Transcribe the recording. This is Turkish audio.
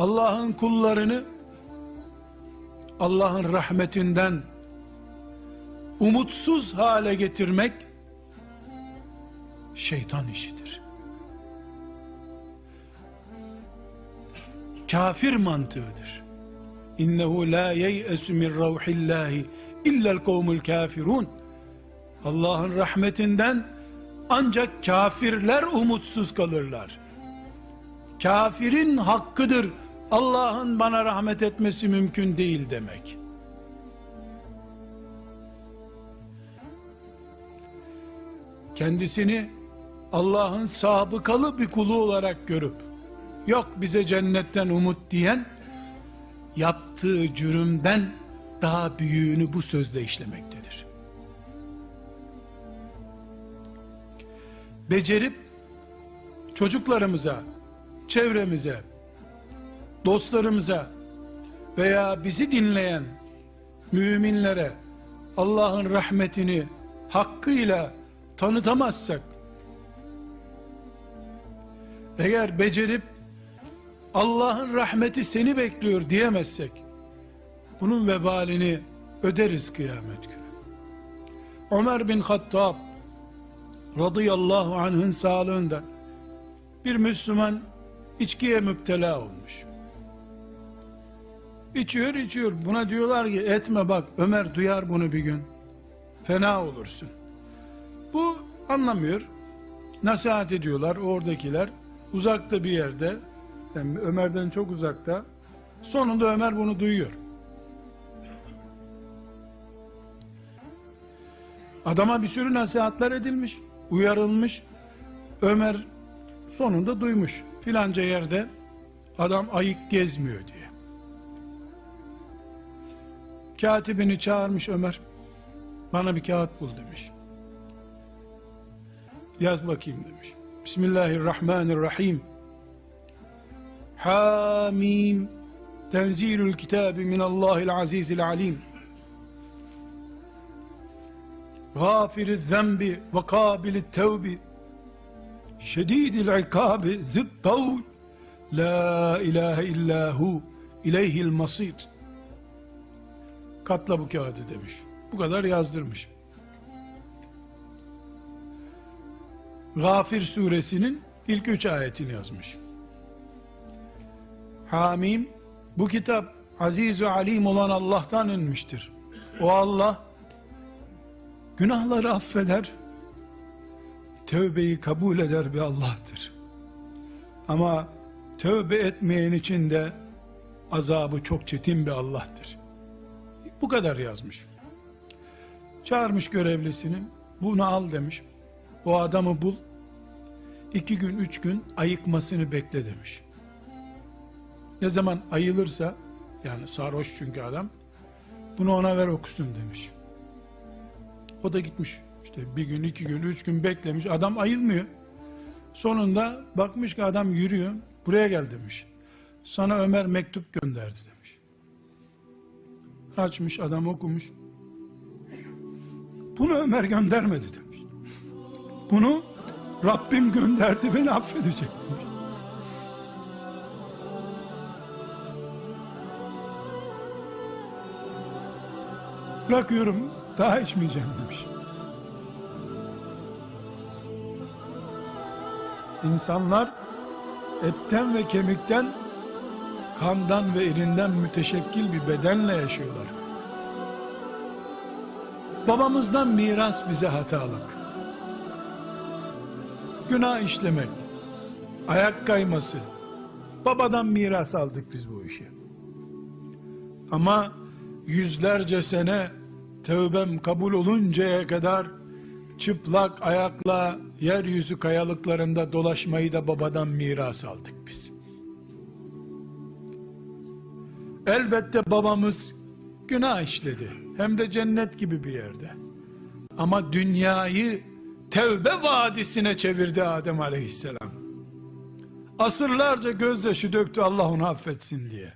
Allah'ın kullarını Allah'ın rahmetinden umutsuz hale getirmek şeytan işidir. Kafir mantığıdır. İnnehu la yeyesu min ravhillahi illel kavmul kafirun. Allah'ın rahmetinden ancak kafirler umutsuz kalırlar. Kafirin hakkıdır Allah'ın bana rahmet etmesi mümkün değil demek. Kendisini Allah'ın sabıkalı bir kulu olarak görüp yok bize cennetten umut diyen yaptığı cürümden daha büyüğünü bu sözle işlemektedir. Becerip çocuklarımıza, çevremize, dostlarımıza veya bizi dinleyen müminlere Allah'ın rahmetini hakkıyla tanıtamazsak eğer becerip Allah'ın rahmeti seni bekliyor diyemezsek bunun vebalini öderiz kıyamet günü. Ömer bin Hattab radıyallahu anh'ın sağlığında bir Müslüman içkiye müptela olmuş. İçiyor içiyor. Buna diyorlar ki etme bak Ömer duyar bunu bir gün. Fena olursun. Bu anlamıyor. Nasihat ediyorlar oradakiler. Uzakta bir yerde. Yani Ömer'den çok uzakta. Sonunda Ömer bunu duyuyor. Adama bir sürü nasihatler edilmiş. Uyarılmış. Ömer sonunda duymuş. Filanca yerde adam ayık gezmiyor diye. Katibini çağırmış Ömer. Bana bir kağıt bul demiş. Yaz bakayım demiş. Bismillahirrahmanirrahim. Hamim. Tenzilül kitabi minallahil azizil alim. Gafiri zembi ve kabili tevbi. Şedidil ikabi zittavl. La ilahe illahu ileyhil masir. Katla bu kağıdı demiş. Bu kadar yazdırmış. Gafir suresinin ilk üç ayetini yazmış. Hamim, bu kitap aziz ve alim olan Allah'tan inmiştir. O Allah, günahları affeder, tövbeyi kabul eder bir Allah'tır. Ama tövbe etmeyen için de azabı çok çetin bir Allah'tır. Bu kadar yazmış. Çağırmış görevlisini, bunu al demiş. O adamı bul, iki gün, üç gün ayıkmasını bekle demiş. Ne zaman ayılırsa, yani sarhoş çünkü adam, bunu ona ver okusun demiş. O da gitmiş. İşte bir gün, iki gün, üç gün beklemiş. Adam ayılmıyor. Sonunda bakmış ki adam yürüyor. Buraya gel demiş. Sana Ömer mektup gönderdi demiş. Açmış adam okumuş. Bunu Ömer göndermedi demiş. Bunu Rabbim gönderdi beni affedecek demiş. Bırakıyorum daha içmeyeceğim demiş. İnsanlar etten ve kemikten kandan ve irinden müteşekkil bir bedenle yaşıyorlar. Babamızdan miras bize hatalık. Günah işlemek, ayak kayması. Babadan miras aldık biz bu işi. Ama yüzlerce sene tövbem kabul oluncaya kadar çıplak ayakla yeryüzü kayalıklarında dolaşmayı da babadan miras aldık biz. Elbette babamız günah işledi. Hem de cennet gibi bir yerde. Ama dünyayı tevbe vadisine çevirdi Adem aleyhisselam. Asırlarca gözyaşı döktü Allah onu affetsin diye.